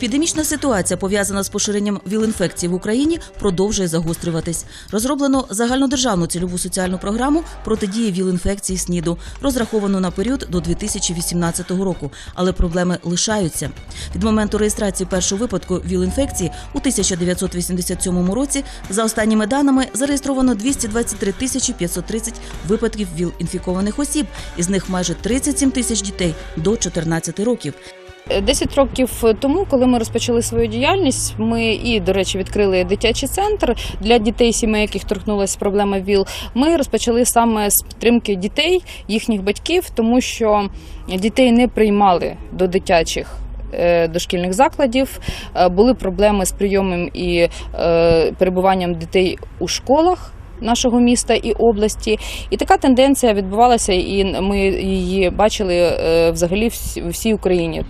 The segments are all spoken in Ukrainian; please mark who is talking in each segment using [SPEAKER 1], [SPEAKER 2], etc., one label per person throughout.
[SPEAKER 1] Епідемічна ситуація, пов'язана з поширенням ВІЛ-інфекції в Україні, продовжує загострюватись. Розроблено загальнодержавну цільову соціальну програму протидії ВІЛ-інфекції СНІДу, розраховану на період до 2018 року. Але проблеми лишаються. Від моменту реєстрації першого випадку ВІЛ-інфекції у 1987 році, за останніми даними, зареєстровано 223 тисячі 530 випадків ВІЛ-інфікованих осіб, із них майже 37 тисяч дітей до 14 років.
[SPEAKER 2] 10 років тому, коли ми розпочали свою діяльність, ми і, до речі, відкрили дитячий центр для дітей, сімей, яких торкнулася проблема ВІЛ. Ми розпочали саме з підтримки дітей, їхніх батьків, тому що дітей не приймали до дитячих. е, Дошкільних закладів Е, були проблеми з прийомом і е, перебуванням дітей у школах нашого міста і області. І така тенденція відбувалася, і ми її бачили взагалі в всій Україні.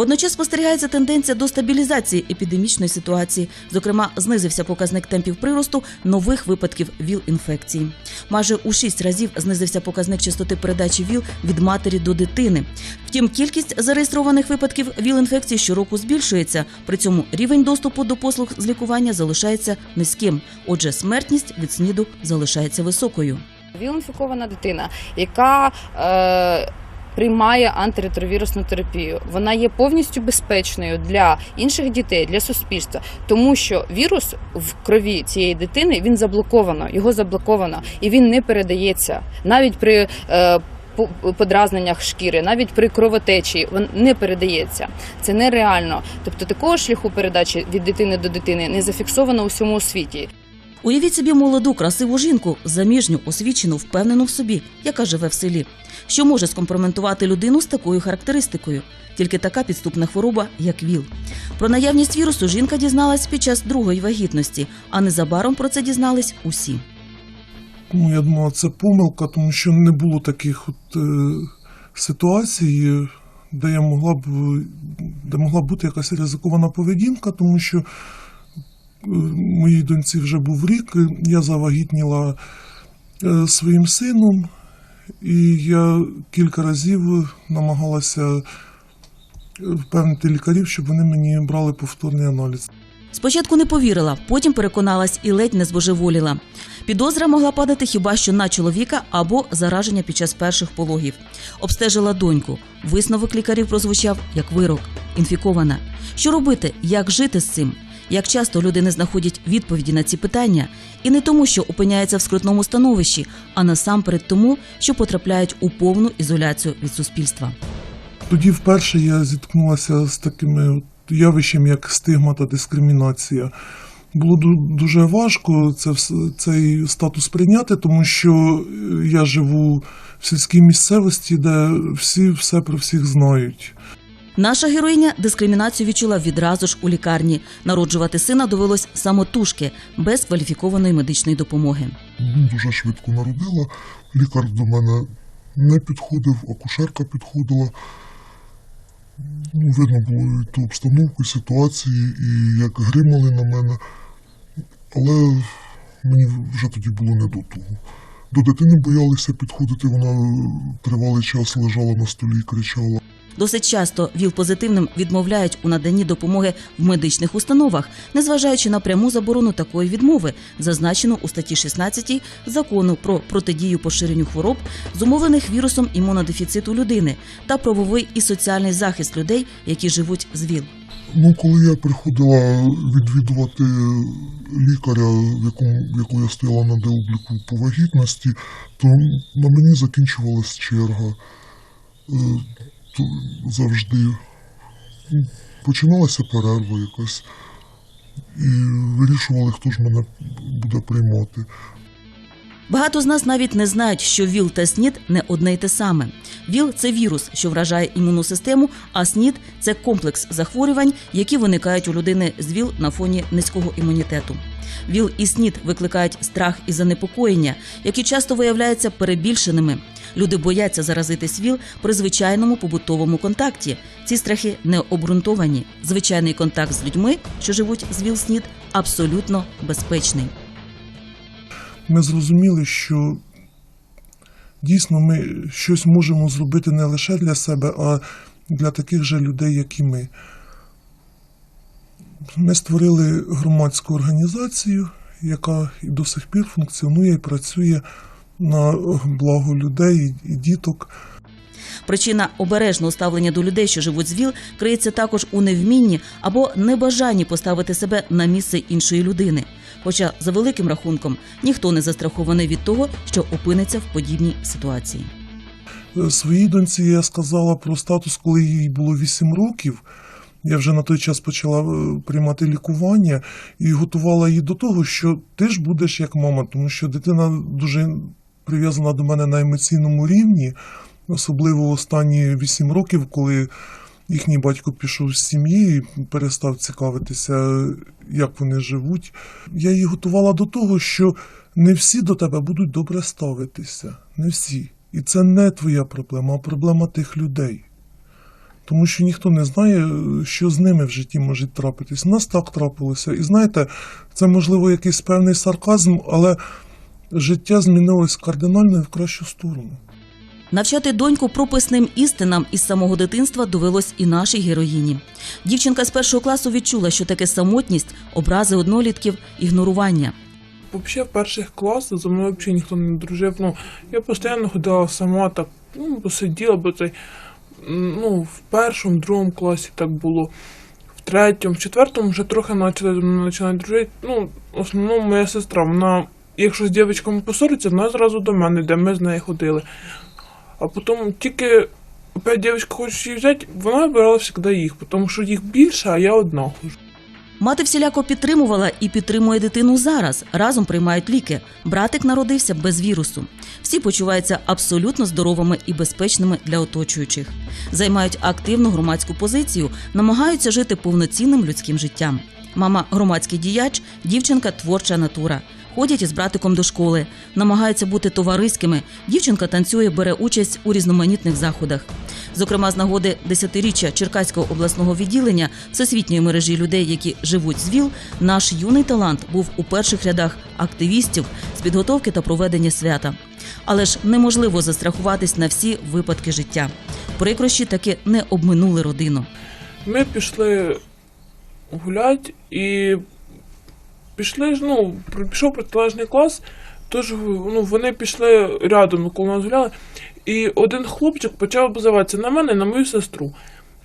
[SPEAKER 1] Водночас спостерігається тенденція до стабілізації епідемічної ситуації. Зокрема, знизився показник темпів приросту нових випадків ВІЛ-інфекції. Майже у шість разів знизився показник частоти передачі ВІЛ від матері до дитини. Втім, кількість зареєстрованих випадків ВІЛ-інфекції щороку збільшується. При цьому рівень доступу до послуг з лікування залишається низьким. Отже, смертність від СНІДу залишається високою.
[SPEAKER 2] ВІЛ-інфікована дитина, яка е, приймає антиретровірусну терапію, вона є повністю безпечною для інших дітей, для суспільства, тому що вірус в крові цієї дитини він заблоковано, його заблоковано, і він не передається навіть при. Е, Подразненнях шкіри, навіть при кровотечі, він не передається. Це нереально. Тобто такого шляху передачі від дитини до дитини не зафіксовано у всьому світі.
[SPEAKER 1] Уявіть собі молоду, красиву жінку, заміжню, освічену, впевнену в собі, яка живе в селі. Що може скомпрометувати людину з такою характеристикою? Тільки така підступна хвороба, як ВІЛ. Про наявність вірусу жінка дізналась під час другої вагітності, а незабаром про це дізнались усі.
[SPEAKER 3] Ну, я думала, це помилка, тому що не було таких от, е, ситуацій, де я могла б де могла бути якась ризикована поведінка, тому що е, моїй доньці вже був рік, я завагітніла е, своїм сином, і я кілька разів намагалася е, впевнити лікарів, щоб вони мені брали повторний аналіз.
[SPEAKER 1] Спочатку не повірила, потім переконалась і ледь не збожеволіла. Підозра могла падати хіба що на чоловіка або зараження під час перших пологів. Обстежила доньку. Висновок лікарів прозвучав як вирок. Інфікована. Що робити? Як жити з цим? Як часто люди не знаходять відповіді на ці питання, і не тому, що опиняються в скрутному становищі, а насамперед тому, що потрапляють у повну ізоляцію від суспільства.
[SPEAKER 3] Тоді вперше я зіткнулася з такими от явищем, як стигма та дискримінація. Було дуже важко це, цей статус прийняти, тому що е, я живу в сільській місцевості, де всі все про всіх знають.
[SPEAKER 1] Наша героїня дискримінацію відчула відразу ж у лікарні. Народжувати сина довелось самотужки, без кваліфікованої медичної допомоги.
[SPEAKER 4] Дуже швидко народила. Лікар до мене не підходив, акушерка підходила. Ну, видно було і ту обстановку, і ситуації, і як гримали на мене. Але мені вже тоді було не до того. До дитини боялися підходити, вона тривалий час лежала на столі і кричала.
[SPEAKER 1] Досить часто ВІЛ-позитивним відмовляють у наданні допомоги в медичних установах, незважаючи на пряму заборону такої відмови, зазначену у статті 16 закону про протидію поширенню хвороб, зумовлених вірусом імунодефіциту людини та правовий і соціальний захист людей, які живуть з ВІЛ.
[SPEAKER 4] Ну, коли я приходила відвідувати лікаря, в якому, в якого я стояла на деобліку по вагітності, то на мені закінчувалась черга. Завжди починалася перерва якась, і вирішували, хто ж мене буде приймати.
[SPEAKER 1] Багато з нас навіть не знають, що ВІЛ та СНІД не одне й те саме. ВІЛ це вірус, що вражає імунну систему, а СНІД це комплекс захворювань, які виникають у людини з ВІЛ на фоні низького імунітету. ВІЛ і СНІД викликають страх і занепокоєння, які часто виявляються перебільшеними. Люди бояться заразитись ВІЛ при звичайному побутовому контакті. Ці страхи не обґрунтовані. Звичайний контакт з людьми, що живуть з ВІЛ-СНІД, абсолютно безпечний.
[SPEAKER 3] Ми зрозуміли, що дійсно ми щось можемо зробити не лише для себе, а для таких же людей, як і ми. Ми створили громадську організацію, яка і до сих пір функціонує і працює на благо людей і діток.
[SPEAKER 1] Причина обережного ставлення до людей, що живуть з ВІЛ, криється також у невмінні або небажанні поставити себе на місце іншої людини. Хоча, за великим рахунком, ніхто не застрахований від того, що опиниться в подібній ситуації.
[SPEAKER 3] Е, Своїй доньці я сказала про статус, коли їй було 8 років. Я вже на той час почала е, приймати лікування і готувала її до того, що ти ж будеш як мама, тому що дитина дуже прив'язана до мене на емоційному рівні, особливо останні 8 років, коли їхній батько пішов з сім'ї і перестав цікавитися, як вони живуть. Я її готувала до того, що не всі до тебе будуть добре ставитися. Не всі. І це не твоя проблема, а проблема тих людей. Тому що ніхто не знає, що з ними в житті може трапитись. У нас так трапилося. І знаєте, це можливо якийсь певний сарказм, але життя змінилось кардинально і в кращу сторону.
[SPEAKER 1] Навчати доньку прописним істинам із самого дитинства довелось і нашій героїні. Дівчинка з першого класу відчула, що таке самотність, образи однолітків, ігнорування.
[SPEAKER 5] Взагалі, в перших класах за мною взагалі ніхто не дружив. Ну, я постійно ходила сама так, ну, посиділа, бо цей, ну, в першому, другому класі так було. В третьому, в четвертому вже трохи почали починати дружити. Ну, в основному моя сестра, вона, якщо з дівчатками посориться, вона зразу до мене йде, ми з нею ходили. А потім тільки опять дівчинка хоче її взяти, вона вибирала завжди їх, тому що їх більше, а я одна хожу.
[SPEAKER 1] Мати всіляко підтримувала і підтримує дитину зараз. Разом приймають ліки. Братик народився без вірусу. Всі почуваються абсолютно здоровими і безпечними для оточуючих. Займають активну громадську позицію, намагаються жити повноцінним людським життям. Мама громадський діяч, дівчинка творча натура. Ходять із братиком до школи, намагаються бути товариськими. Дівчинка танцює, бере участь у різноманітних заходах. Зокрема, з нагоди десятиріччя Черкаського обласного відділення всесвітньої мережі людей, які живуть з ВІЛ, наш юний талант був у перших рядах активістів з підготовки та проведення свята. Але ж неможливо застрахуватись на всі випадки життя. Прикрощі таки не обминули родину.
[SPEAKER 5] Ми пішли гуляти і пішли ж, ну, пішов протилежний клас, тож ну, вони пішли рядом, коли нас гуляли, і один хлопчик почав обзиватися на мене на мою сестру.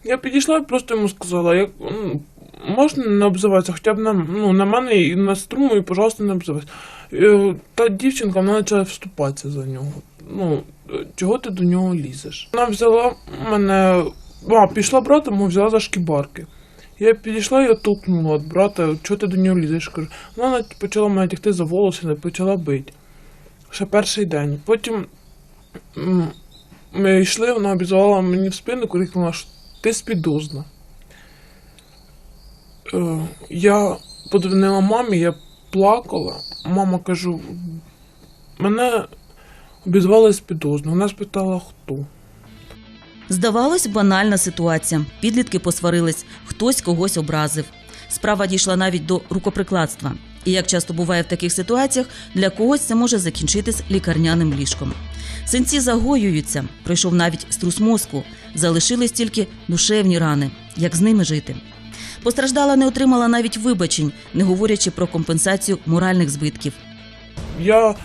[SPEAKER 5] Я підійшла і просто йому сказала, як, ну, можна не обзиватися, хоча б на, ну, на мене і на сестру мою, пожалуйста, не обзивайся. Е, Та дівчинка вона почала вступатися за нього. Ну, е, чого ти до нього лізеш? Вона взяла мене, а, пішла брата, мов взяла за шкібарки. Я підійшла і оттолкнула від брата, чого ти до нього лізеш? Кажу, вона почала мене тягти за волоси, почала бити. Ще перший день. Потім ми йшли, вона обізвала мені в спину, крикнула, що ти спідозна. Е, я подзвонила мамі, я плакала. Мама кажу, мене обізвали спідозно. Вона спитала, хто.
[SPEAKER 1] Здавалось, банальна ситуація. Підлітки посварились, хтось когось образив. Справа дійшла навіть до рукоприкладства. І як часто буває в таких ситуаціях, для когось це може закінчитись лікарняним ліжком. Синці загоюються, пройшов навіть струс мозку, залишились тільки душевні рани. Як з ними жити? Постраждала не отримала навіть вибачень, не говорячи про компенсацію моральних збитків.
[SPEAKER 5] Я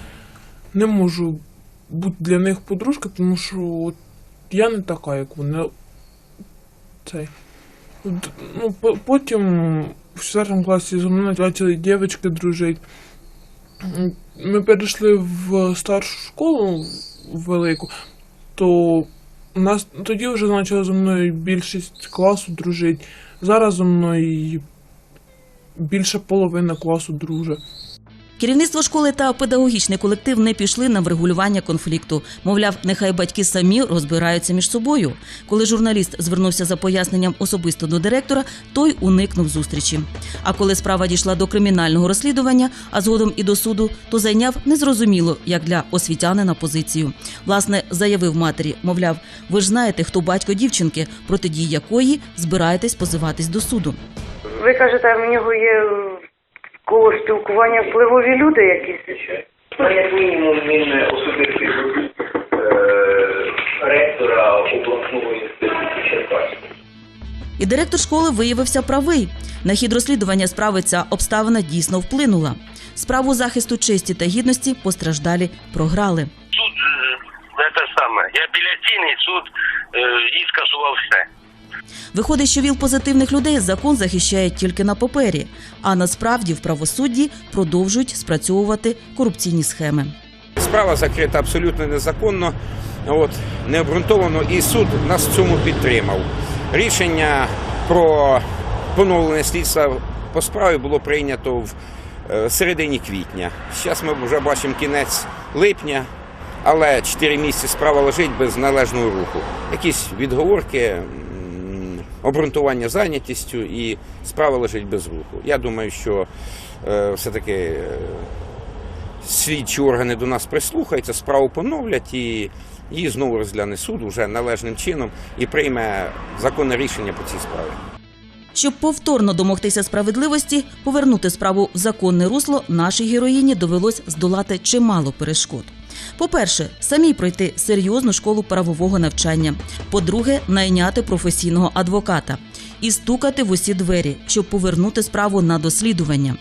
[SPEAKER 5] не можу бути для них подружкою, тому що от я не така, як вони. Цей. Ну, по- потім в 4 класі зі мною почали дівчатки дружити. Ми перейшли в старшу школу велику, то нас тоді вже почала зі мною більшість класу дружити. Зараз зі мною більше половина класу дружить.
[SPEAKER 1] Керівництво школи та педагогічний колектив не пішли на врегулювання конфлікту. Мовляв, нехай батьки самі розбираються між собою. Коли журналіст звернувся за поясненням особисто до директора, той уникнув зустрічі. А коли справа дійшла до кримінального розслідування, а згодом і до суду, то зайняв незрозуміло, як для освітянина позицію. Власне, заявив матері, мовляв, ви ж знаєте, хто батько дівчинки, проти дії якої збираєтесь позиватись до суду.
[SPEAKER 6] Ви кажете, в нього є коло спілкування впливові люди якісь?
[SPEAKER 7] Це як мінімум він особистий е, ректора обласного інституту Черкаського.
[SPEAKER 1] І директор школи виявився правий. На хід розслідування справи ця обставина дійсно вплинула. Справу захисту честі та гідності постраждалі програли.
[SPEAKER 7] Суд е, те саме. Я апеляційний суд е, і скасував все.
[SPEAKER 1] Виходить, що віл позитивних людей закон захищає тільки на папері, а насправді в правосудді продовжують спрацьовувати корупційні схеми.
[SPEAKER 8] Справа закрита абсолютно незаконно, от, необґрунтовано, і суд нас цьому підтримав. Рішення про поновлення слідства по справі було прийнято в е, середині квітня. Зараз ми вже бачимо кінець липня, але 4 місяці справа лежить без належного руху. Якісь відговорки, обґрунтування зайнятістю і справа лежить без руху. Я думаю, що е, все-таки. е, слідчі органи до нас прислухаються, справу поновлять і її знову розгляне суд уже належним чином і прийме законне рішення по цій справі.
[SPEAKER 1] Щоб повторно домогтися справедливості, повернути справу в законне русло, нашій героїні довелось здолати чимало перешкод. По-перше, самій пройти серйозну школу правового навчання. По-друге, найняти професійного адвоката і стукати в усі двері, щоб повернути справу на дослідування.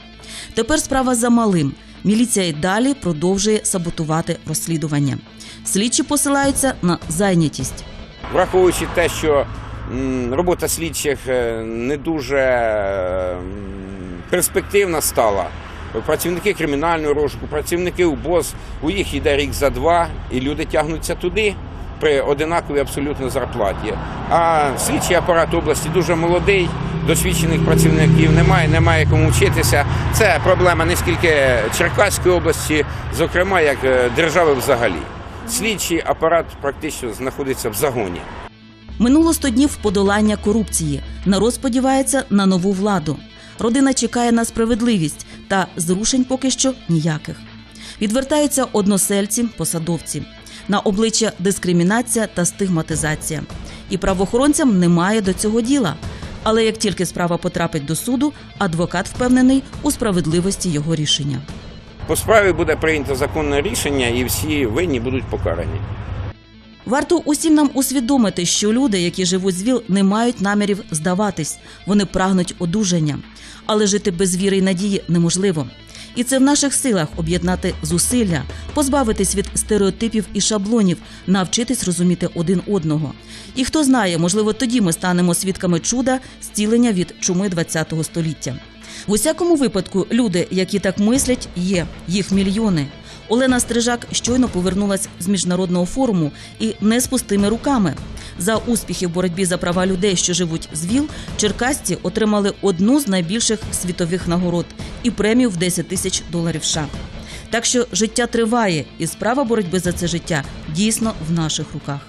[SPEAKER 1] Тепер справа за малим. Міліція й далі продовжує саботувати розслідування. Слідчі посилаються на зайнятість.
[SPEAKER 8] Враховуючи те, що робота слідчих е, не дуже е, перспективна стала. Працівники кримінального розшуку, працівники УБОЗ, у їх йде рік за два, і люди тягнуться туди при одинаковій абсолютно зарплаті. А слідчий апарат області дуже молодий, досвідчених працівників немає, немає кому вчитися. Це проблема не скільки Черкаської області, зокрема, як е, держави взагалі. Слідчий апарат практично знаходиться в загоні.
[SPEAKER 1] Минуло 100 днів подолання корупції. Народ сподівається на нову владу. Родина чекає на справедливість, та зрушень поки що ніяких. Відвертаються односельці, посадовці. На обличчя дискримінація та стигматизація. І правоохоронцям немає до цього діла. Але як тільки справа потрапить до суду, адвокат впевнений у справедливості його рішення.
[SPEAKER 8] По справі буде прийнято законне рішення, і всі винні будуть покарані.
[SPEAKER 1] Варто усім нам усвідомити, що люди, які живуть з ВІЛ, не мають намірів здаватись. Вони прагнуть одужання. Але жити без віри й надії неможливо. І це в наших силах об'єднати зусилля, позбавитись від стереотипів і шаблонів, навчитись розуміти один одного. І хто знає, можливо, тоді ми станемо свідками чуда зцілення від чуми ХХ століття. В усякому випадку люди, які так мислять, є їх мільйони. Олена Стрижак щойно повернулась з міжнародного форуму і не з пустими руками. За успіхи в боротьбі за права людей, що живуть з ВІЛ, черкасці отримали одну з найбільших світових нагород і премію в 10 тисяч доларів США. Так що життя триває, і справа боротьби за це життя дійсно в наших руках.